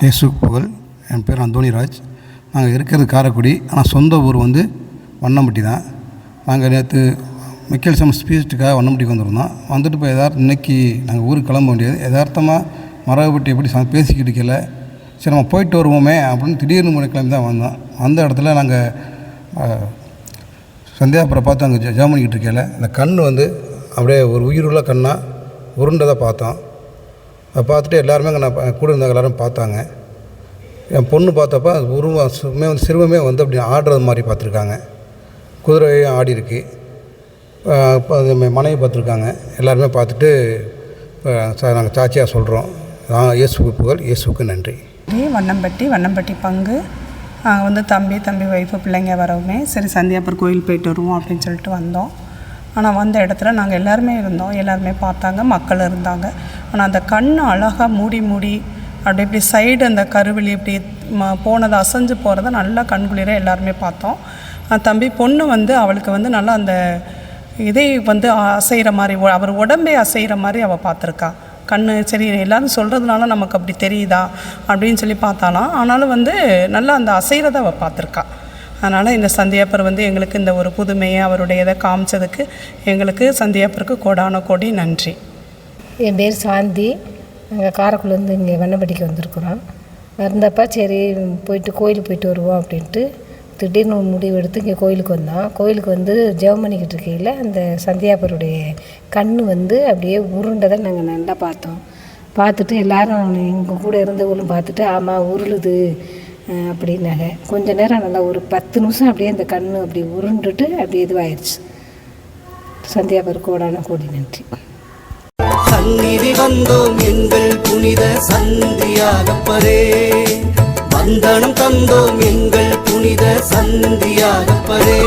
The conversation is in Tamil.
இயேசு புகழ் என் பேர் அந்தோணிராஜ் நாங்கள் இருக்கிறது காரைக்குடி. ஆனால் சொந்த ஊர் வந்து வண்ணம்பட்டி தான். நாங்கள் நேற்று மிக்கேல் சம் ஸ்பீச்சுக்காக வண்ணம்பட்டிக்கு வந்திருந்தோம். வந்துட்டு இப்போ எதார்த்த இன்னைக்கு நாங்கள் ஊருக்கு கிளம்ப வேண்டியது. எதார்த்தமாக மரபப்பட்டி எப்படி ச பேசிக்கிட்டு இருக்கல? சரி நம்ம போயிட்டு வருவோமே அப்படின்னு திடீர்னு முறை கிளம்பி தான் வந்தோம். வந்த இடத்துல நாங்கள் சந்தியாபுரை பார்த்து அங்கே ஜெ பண்ணிக்கிட்டு இருக்கையில் அந்த கண் வந்து அப்படியே ஒரு உயிருள்ள கண்ணாக உருண்டதை பார்த்தோம். அதை பார்த்துட்டு எல்லாருமே அங்கே நான் கூட இருந்தவங்க எல்லோரும் பார்த்தாங்க. என் பொண்ணு பார்த்தப்ப அது உருவம் சுமே வந்து சிறுவமே வந்து அப்படி ஆடுறது மாதிரி பார்த்துருக்காங்க. குதிரையும் ஆடி இருக்கு. அது மனைவி பார்த்துருக்காங்க. எல்லாருமே பார்த்துட்டு சார் நாங்கள் சாட்சியாக சொல்கிறோம் இயேசுக்கு புகழ் இயேசுக்கு நன்றி. வண்ணம்பட்டி வண்ணம்பட்டி பங்கு. நாங்கள் வந்து தம்பி தம்பி ஒய்ஃபு பிள்ளைங்க வரவுமே. சரி சந்தியாப்பர் கோயில் போயிட்டு வருவோம் அப்படின்னு சொல்லிட்டு வந்தோம். ஆனால் வந்த இடத்துல நாங்கள் எல்லாருமே இருந்தோம். எல்லாருமே பார்த்தாங்க. மக்கள் இருந்தாங்க. ஆனால் அந்த கண் அழகாக மூடி மூடி அப்படி இப்படி சைடு அந்த கருவிழி இப்படி ம- போனதை அசைஞ்சு போகிறத நல்லா கண்குளிர எல்லாருமே பார்த்தோம். தம்பி பொண்ணு வந்து அவளுக்கு வந்து நல்லா அந்த இதை வந்து அசைகிற மாதிரி அவர் உடம்பே அசைகிற மாதிரி அவள் பார்த்துருக்கா. கண்ணு சரி எல்லாரும் சொல்கிறதுனால நமக்கு அப்படி தெரியுதா? அப்படின்னு சொல்லி பார்த்தாலாம் ஆனாலும் வந்து நல்லா அந்த அசைகிறத அவள் பார்த்துருக்கா. அதனால் இந்த சந்தியாப்பர் வந்து எங்களுக்கு இந்த ஒரு புதுமையை அவருடைய இதை காமிச்சதுக்கு எங்களுக்கு சந்தியாப்பருக்கு கோடான கோடி நன்றி. என் பேர் சாந்தி. நாங்கள் காரைக்குடிலேருந்து இங்கே வெண்ணப்பட்டிக்கு வந்திருக்குறோம். வந்தப்போ சரி போயிட்டு கோயிலுக்கு போயிட்டு வருவோம் அப்படின்ட்டு திடீர்னு ஒரு முடிவு எடுத்து இங்கே கோயிலுக்கு வந்தோம். கோயிலுக்கு வந்து ஜெபம் பண்ணிக்கிட்டு இருக்கையில் அந்த சந்தியாபருடைய கண் வந்து அப்படியே உருண்டதை நாங்கள் நல்லா பார்த்தோம். பார்த்துட்டு எல்லாரும் எங்கள் கூட இருந்தவங்களும் பார்த்துட்டு ஆமாம் உருளுது. அப்படின்னாங்க. கொஞ்ச நேரம் நல்லா ஒரு பத்து நிமிஷம் அப்படியே அந்த கண் அப்படி உருண்டுட்டு அப்படியே இதுவாயிருச்சு. சந்தியாபர் கோடான கோடி நன்றி. சந்நிதி வந்தோம் எங்கள் புனித சந்தியாகப்பரே. வந்தனம் தந்தோம் எங்கள் புனித சந்தியாகப்பரே.